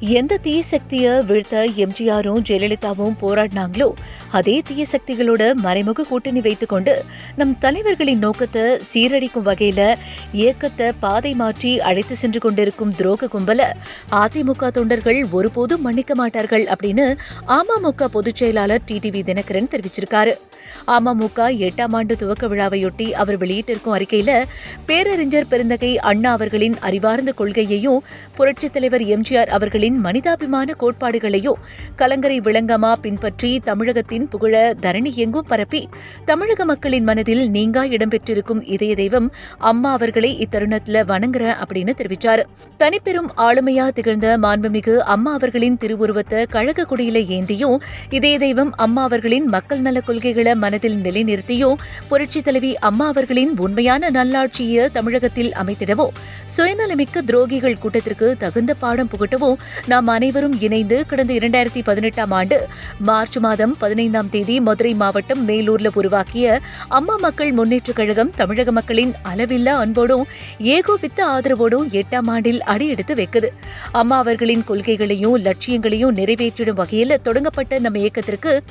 எந்த தீய சக்தியை வீழ்த்த எம்ஜிஆரும் ஜெயலலிதாவும் போராடினாங்களோ அதே தீய சக்திகளோட மறைமுக கூட்டணி வைத்துக்கொண்டு நம் தலைவர்களின் நோக்கத்தை சீரழிக்கும் வகையில இயக்கத்தை பாதை மாற்றி அழைத்து சென்று கொண்டிருக்கும் துரோக கும்பல அதிமுக தொண்டர்கள் ஒருபோதும் மன்னிக்க மாட்டார்கள் அப்படின்னு அமமுக பொதுச் செயலாளர் டிடிவி தினகரன் தெரிவிச்சிருக்காரு. அமமுக எட்டாம் ஆண்டு துவக்க விழாவையொட்டி அவர் வெளியிட்டிருக்கும் அறிக்கையில பேரறிஞர் பெருந்தகை அண்ணா அவர்களின் அறிவார்ந்த கொள்கையையும் புரட்சித் தலைவர் எம்ஜிஆர் அவர்களின் மனிதாபிமான கோட்பாடுகளையோ கலங்கரை விளங்கமா பின்பற்றி தமிழகத்தின் புகழ தரணி எங்கும் பரப்பி தமிழக மக்களின் மனதில் நீங்கா இடம்பெற்றிருக்கும் இதய தெய்வம் அம்மா அவர்களை இத்தருணத்துல வணங்குறேன் அப்படின்னு தெரிவிச்சாரு. தனிப்பெரும் ஆளுமையா திகழ்ந்த மாண்புமிகு அம்மா அவர்களின் திருவுருவத்தை கழக கொடியில ஏந்தியும் இதய தெய்வம் அம்மா அவர்களின் மக்கள் நல கொள்கைகளை மனதில் நிலைநிறுத்தியும் புரட்சி தலைவி அம்மா அவர்களின் உண்மையான நல்லாட்சியை தமிழகத்தில் அமைத்திடவோ சுயநலமிக்க துரோகிகள் கூட்டத்திற்கு தகுந்த பாடம் புகட்டவும் நாம் அனைவரும் இணைந்து கடந்த இரண்டாயிரத்தி பதினெட்டாம் ஆண்டு மார்ச் மாதம் பதினைந்தாம் தேதி மதுரை மாவட்டம் மேலூர்ல உருவாக்கிய அம்மா மக்கள் முன்னேற்றக் கழகம் தமிழக மக்களின் அளவில்லா அன்போடும் ஏகோபித்த ஆதரவோடும் எட்டாம் ஆண்டில் அடியெடுத்து வைக்குது. அம்மா அவர்களின் கொள்கைகளையும் லட்சியங்களையும் நிறைவேற்றிடும் வகையில் தொடங்கப்பட்ட நம்ம இயக்கத்திற்கு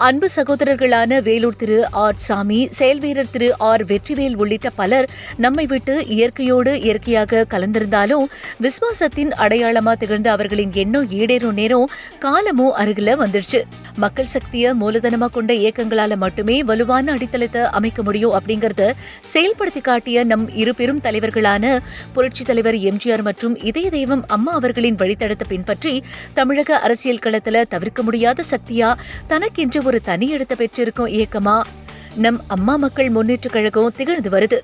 அன்பு சகோதரர்களான வேலூர் திரு ஆர் சாமி செயல்வீரர் திரு ஆர் வெற்றிவேல் உள்ளிட்ட பலர் நம்மை விட்டு இயற்கையோடு இயற்கையாக கலந்திருந்தாலும் விசுவாசத்தின் அடையாளமா திகழ்ந்த அவர்களின் எண்ணம் ஈடேறும் நேரம் காலமும் அருகில வந்துடுச்சு. மக்கள் சக்திய மூலதனமா கொண்ட இயக்கங்களால மட்டுமே வலுவான அடித்தளத்தை அமைக்க முடியும் அப்படிங்கறத செயல்படுத்தி காட்டிய நம் இரு பெரும் தலைவர்களான புரட்சி தலைவர் எம்ஜிஆர் மற்றும் இதய தெய்வம் அம்மா அவர்களின் வழித்தடத்தை பின்பற்றி தமிழக அரசியல் களத்துல தவிர்க்க முடியாத சக்தியா தனக்கென்று ஒரு தனி இடத்தை பெற்றிருக்கும் இயக்கமா? நம் அம்மா மக்கள் முன்னேற்றக் கழகம் திகழ்ந்து வருது.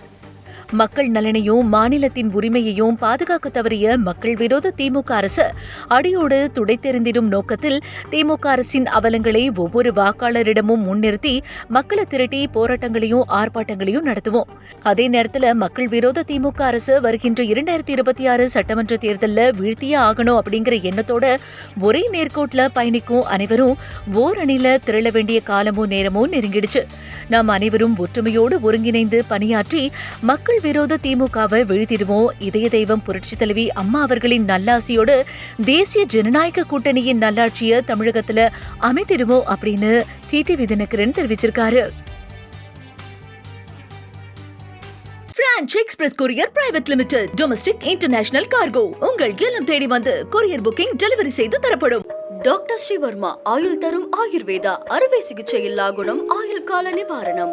மக்கள் நலனையும் மாநிலத்தின் உரிமையையும் பாதுகாக்க தவறிய மக்கள் விரோத திமுக அரசு அடியோடு துடைத்தெறிந்திடும் நோக்கத்தில் திமுக அரசின் அவலங்களை ஒவ்வொரு வாக்காளரிடமும் முன்னிறுத்தி மக்களை திரட்டி போராட்டங்களையும் ஆர்ப்பாட்டங்களையும் நடத்துவோம். அதே நேரத்தில் மக்கள் விரோத திமுக அரசு வருகின்ற இரண்டாயிரத்தி இருபத்தி ஆறு சட்டமன்ற தேர்தலில் வீழ்த்தியே ஆகணும் அப்படிங்கிற எண்ணத்தோட ஒரே நேர்கோட்ல பயணிக்கும் அனைவரும் ஓர் திரள வேண்டிய காலமும் நேரமும் நெருங்கிடுச்சு. நாம் அனைவரும் ஒற்றுமையோடு ஒருங்கிணைந்து பணியாற்றி மக்கள் விரோத திமுகவை வீழ்த்திடுவோம் இதய தெய்வம் புரட்சி தலைவி அம்மா அவர்களின் நல்லாசியோடு தேசிய ஜனநாயக கூட்டணியின் நல்லாட்சியை தமிழகத்துல அமைத்திடுவோம் அப்படின்னு டிடிவி தினகரன் தெரிவிச்சிருக்காரு. Franch express courier private limited domestic international cargo உங்கள் இல்லம் தேடி வந்து கொரியர் புக்கிங் டெலிவரி செய்து தரப்படும். டாக்டர் ஸ்ரீவர்மா ஆயுள் தரும் ஆயுர்வேதா அறுவை சிகிச்சை இல்லா குணம் ஆயுள் கால நிவாரணம்.